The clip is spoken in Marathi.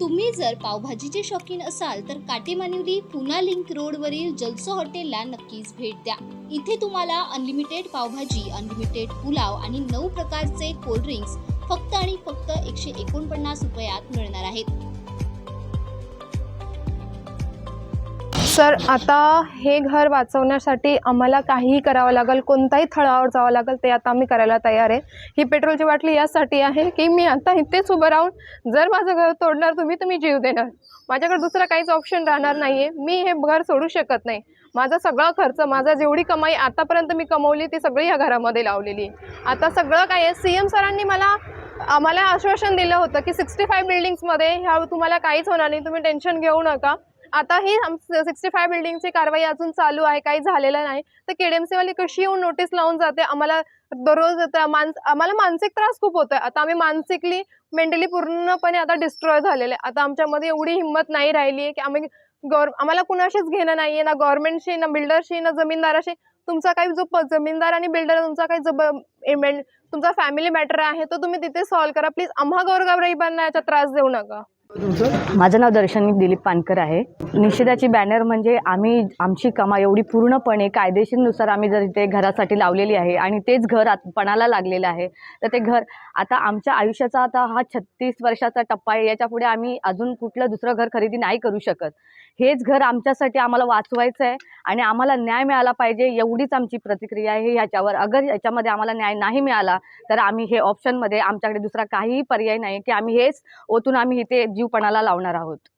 तुम्ही जर पावभाजीचे शौकीन असाल तर काटेमानिवली पुना लिंक रोडवरील जलसो हॉटेलला नक्कीच भेट द्या. इथे तुम्हाला अनलिमिटेड पावभाजी अनलिमिटेड पुलाव आणि नऊ प्रकारचे कोल्ड्रिंक्स फक्त आणि फक्त एकशे एकोणपन्नास रुपयात मिळणार आहेत. सर आता हे घर वाचवण्यासाठी आम्हाला काहीही करावं लागेल कोणताही थळावर जावं लागेल ते आता आम्ही करायला तयार आहे. ही पेट्रोलची बाटली यासाठी आहे की मी आता इथेच उभं राहून जर माझं घर तोडणार तुम्ही तुम्ही जीव देणार. माझ्याकडे दुसरा काहीच ऑप्शन राहणार नाही आहे मी हे घर सोडू शकत नाही. माझा सगळा खर्च माझा जेवढी कमाई आतापर्यंत मी कमवली ती सगळी ह्या घरामध्ये लावलेली आहे. आता सगळं काय आहे? सी एम सरांनी मला आम्हाला आश्वासन दिलं होतं की सिक्स्टी फाय बिल्डिंग्समध्ये ह्या तुम्हाला काहीच होणार नाही. तुम्ही टेन्शन घेऊ नका. आता ही सिक्स्टी फाय बिल्डिंगची कारवाई अजून चालू आहे काही झालेलं नाही. तर केडीएमसीवाली कशी येऊन नोटीस लावून जाते? आम्हाला दररोज माणस आम्हाला मानसिक त्रास खूप होतोय. आता आम्ही मानसिकली मेंटली पूर्णपणे आता डिस्ट्रॉय झालेले. आता आमच्यामध्ये एवढी हिंमत नाही राहिली आहे की आम्ही गौर आम्हाला कुणाशीच घेणं नाही आहे ना गव्हर्नमेंटशी ना बिल्डरशी ना जमीनदाराशी. तुमचा काही जो जमीनदार आणि बिल्डर तुमचा काही जब तुमचा फॅमिली मॅटर आहे तो तुम्ही तिथे सॉल्व्ह करा. प्लीज आम्हा गौरगावराईबांना याचा त्रास देऊ नका. माझं नाव दर्शनी दिलीप पानकर आहे. निषेधाची बॅनर म्हणजे आम्ही आमची कमा एवढी पूर्णपणे कायदेशीरनुसार आम्ही जर ते घरासाठी लावलेली आहे आणि तेच घर पणाला लागलेलं आहे तर ते घर आता आमच्या आयुष्याचा आता हा छत्तीस वर्षाचा टप्पा आहे याच्यापुढे आम्ही अजून कुठलं दुसरं घर खरेदी नाही करू शकत. हेच घर आमच्यासाठी आम्हाला वाचवायचं आहे आणि आम्हाला न्याय मिळाला पाहिजे एवढीच आमची प्रतिक्रिया आहे ह्याच्यावर. अगर याच्यामध्ये आम्हाला न्याय नाही मिळाला तर आम्ही हे ऑप्शनमध्ये आमच्याकडे दुसरा काहीही पर्याय नाही की आम्ही हेच ओतून आम्ही इथे जीवपणाला लावणार आहोत.